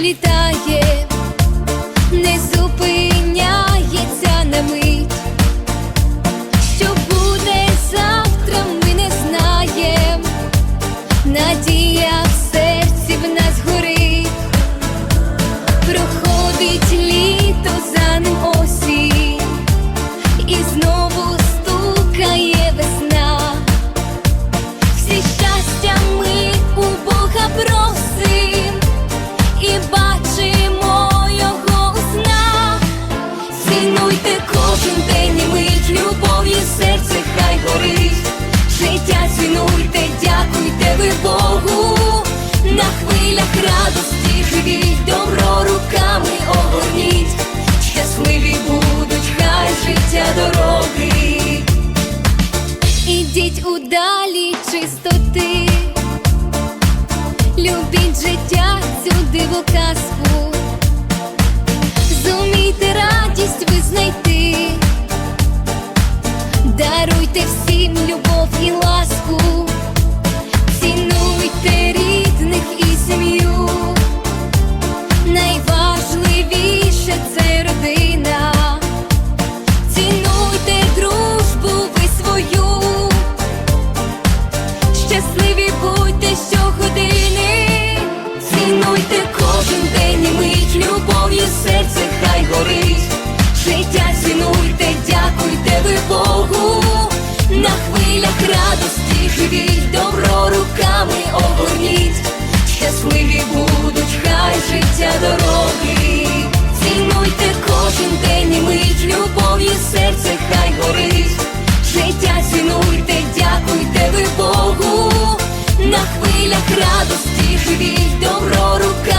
літає. Далі чистоти. Любіть життя, цю диву казку. Зумійте радість ви щасливі будьте щогодини, цінуйте кожен день і мить, любов'ю серце хай горить. Життя цінуйте, дякуйте ви Богу, на хвилях радості живіть, добро руками оборніть, щасливі будуть, хай життя дороги, цінуйте кожен день і мить, любов'ю серце хай горить. Життя цінуйте. Богу, на хвилях радості живій добро рука.